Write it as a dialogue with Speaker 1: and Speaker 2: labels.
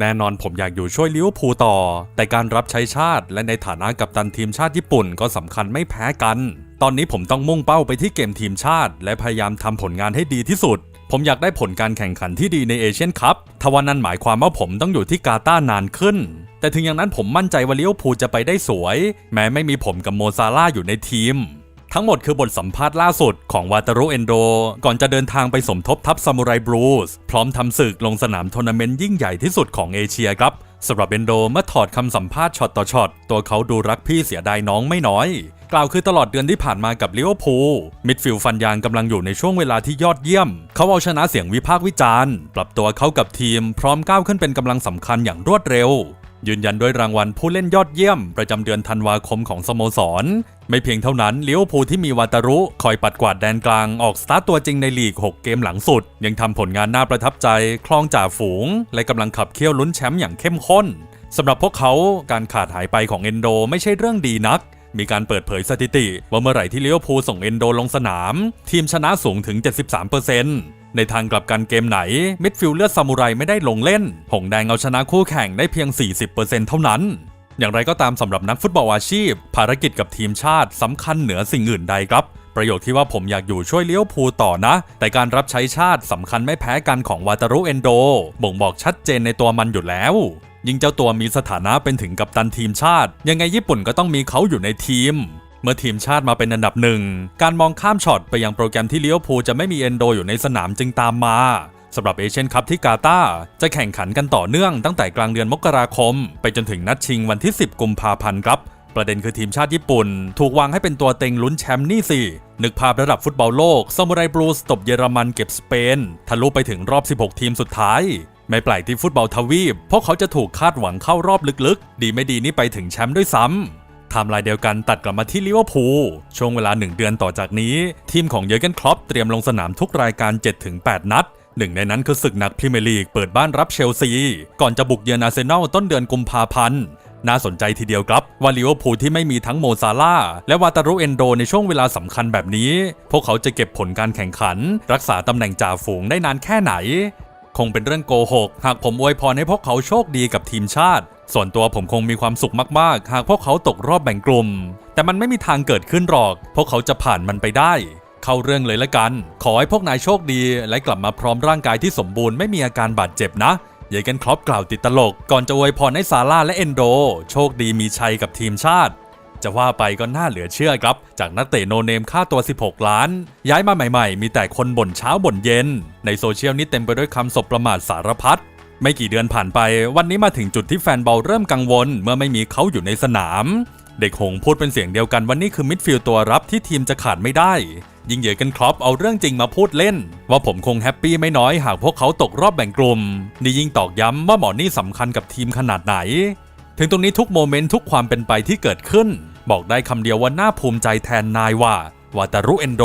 Speaker 1: แน่นอนผมอยากอยู่ช่วยลิเวอร์พูลต่อ แต่การรับใช้ชาติและในฐานะกัปตันทีมชาติญี่ปุ่นก็สำคัญไม่แพ้กัน ตอนนี้ผมต้องมุ่งเป้าไปที่เกมทีมชาติ และพยายามทำผลงานให้ดีที่สุด ผมอยากได้ผลการแข่งขันที่ดีในเอเชียนคัพทว่านั้นหมายความว่าผมต้องอยู่ที่กาตาร์นานขึ้น แต่ถึงอย่างนั้นผมมั่นใจว่าลิเวอร์พูลจะไปได้สวย แม้ไม่มีผมกับโมซาร่าอยู่ในทีม ทั้งหมดคือบทสัมภาษณ์ล่าสุดของวาตารุเอนโด ก่อนจะเดินทางไปสมทบทัพซามูไรบลูส พร้อมทำศึกลงสนามทัวร์นาเมนต์ยิ่งใหญ่ที่สุดของเอเชียครับสำหรับเอนโดเมื่อถอดคำสัมภาษณ์ช็อตต่อช็อต ตัวเขาดูรักพี่เสียดายน้องไม่น้อย กล่าวคือตลอดเดือนที่ผ่านมากับลิเวอร์พูลมิดฟิลด์ฟันยางกำลังอยู่ในช่วงเวลาที่ยอดเยี่ยม เขาเอาชนะเสียงวิพากษ์วิจารณ์ ปรับตัวเข้ากับทีม พร้อมก้าวขึ้นเป็นกำลังสำคัญอย่างรวดเร็ว ยืนยันด้วยรางวัลผู้เล่นยอดเยี่ยม ประจำเดือนธันวาคมของสโมสร ไม่เพียงเท่านั้นเลิเวอร์พูที่มีวาตารุ คอยปัดกวาดแดนกลางออกสตาร์ตตัวจริงในลีก 6 เกมหลังสุด ยังทำผลงานน่าประทับใจ คลองจ่าฝูง และกำลังขับเคี่ยวลุ้นแชมป์อย่างเข้มข้นสำหรับพวกเขาการขาดหายไปของเอนโดไม่ใช่เรื่องดีนักมีการเปิดเผยสถิติ ว่าเมื่อไหร่ที่เลิเวอร์พูส่งเอนโดลงสนาม ทีมชนะสูงถึง 73% ในทางกลับกันเกมไหน มิดฟิลเลือดซามูไรไม่ได้ลงเล่น หงแดงเอาชนะคู่แข่งได้เพียง 40%เท่านั้น อย่างไรก็ตามสำหรับนักฟุตบอลอาชีพ ภารกิจกับทีมชาติสำคัญเหนือสิ่งอื่นใดครับ ประโยคที่ว่าผมอยากอยู่ช่วยเลี้ยวภูต่อนะ แต่การรับใช้ชาติสำคัญไม่แพ้กันของวาตารุเอนโด บ่งบอกชัดเจนในตัวมันอยู่แล้วยิ่งเจ้าตัวมีสถานะเป็นถึงกัปตันทีมชาติ ยังไงญี่ปุ่นก็ต้องมีเขาอยู่ในทีม เมื่อทีมชาติมาเป็นอันดับหนึ่ง การมองข้ามช็อตไปยังโปรแกรมที่เลี้ยวภูจะไม่มีเอนโดอยู่ในสนามจึงตามมาสำหรับเอเชียนคัพที่กาตาร์จะแข่งขันกันต่อเนื่องตั้งแต่กลางเดือนมกราคม ไปจนถึงนัดชิงวันที่ 10 กุมภาพันธ์ครับ ประเด็นคือทีมชาติญี่ปุ่น ถูกวางให้เป็นตัวเต็งลุ้นแชมป์นี่สินึกภาพระดับฟุตบอลโลกซามูไรบลูสตบเยอรมันเก็บสเปนทะลุไปถึงรอบ 16 ทีมสุดท้าย ไม่แปลกที่ฟุตบอลทวีปพวกเขาจะถูกคาดหวังเข้ารอบลึกๆ ดีไม่ดีนี่ไปถึงแชมป์ด้วยซ้ำ ม์ไลน์เดียวกันตัดกลับมาที่ลิเวอร์พูลช่วงเวลา 1 เดือนต่อจากนี้ ทีมของเยอร์เกนคล็อปเตรียมลงสนามทุกรายการ 7-8 นัดหนึ่งในนั้นคือศึกหนักพรีเมียร์ลีกเปิดบ้านรับเชลซี ก่อนจะบุกเยือนอาร์เซนอลต้นเดือนกุมภาพันธ์น่าสนใจทีเดียวครับ ว่าลิเวอร์พูลที่ไม่มีทั้งโมซาร่าและวาตารุเอนโดในช่วงเวลาสำคัญแบบนี้ พวกเขาจะเก็บผลการแข่งขัน รักษาตำแหน่งจ่าฝูงได้นานแค่ไหน คงเป็นเรื่องโกหก หากผมอวยพรให้พวกเขาโชคดีกับทีมชาติ ส่วนตัวผมคงมีความสุขมากๆ หากพวกเขาตกรอบแบ่งกลุ่ม แต่มันไม่มีทางเกิดขึ้นหรอก พวกเขาจะผ่านมันไปได้ เข้าเรื่องเลยละกัน ขอให้พวกนายโชคดีและกลับมาพร้อมร่างกายที่สมบูรณ์ไม่มีอาการบาดเจ็บนะเยเกนครอปกล่าวติดตลก ก่อนจะอวยพรให้ซาร่าและเอนโด โชคดีมีชัยกับทีมชาติ จะว่าไปก็น่าเหลือเชื่อครับ จากนักเตะโนเนมค่าตัว 16 ล้าน ย้ายมาใหม่ๆ มีแต่คนบ่นเช้าบ่นเย็น ในโซเชียลนี่เต็มไปด้วยคำสบประมาทสารพัดไม่กี่เดือนผ่านไป วันนี้มาถึงจุดที่แฟนบอลเริ่มกังวล เมื่อไม่มีเขาอยู่ในสนาม เด็กหงพูดเป็นเสียงเดียวกันว่านี่คือมิดฟิลด์ตัวรับที่ทีมจะขาดไม่ได้ ยิ่งเหยอกันครอปเอาเรื่องจริงมาพูดเล่น ว่าผมคงแฮปปี้ไม่น้อยหากพวกเขาตกรอบแบ่งกลุ่มนี่ยิ่งตอกย้ำว่าหมอนี่สำคัญกับทีมขนาดไหน ถึงตรงนี้ทุกโมเมนต์ทุกความเป็นไปที่เกิดขึ้น บอกได้คำเดียวว่าน่าภูมิใจแทนนายว่า วาตารุเอนโด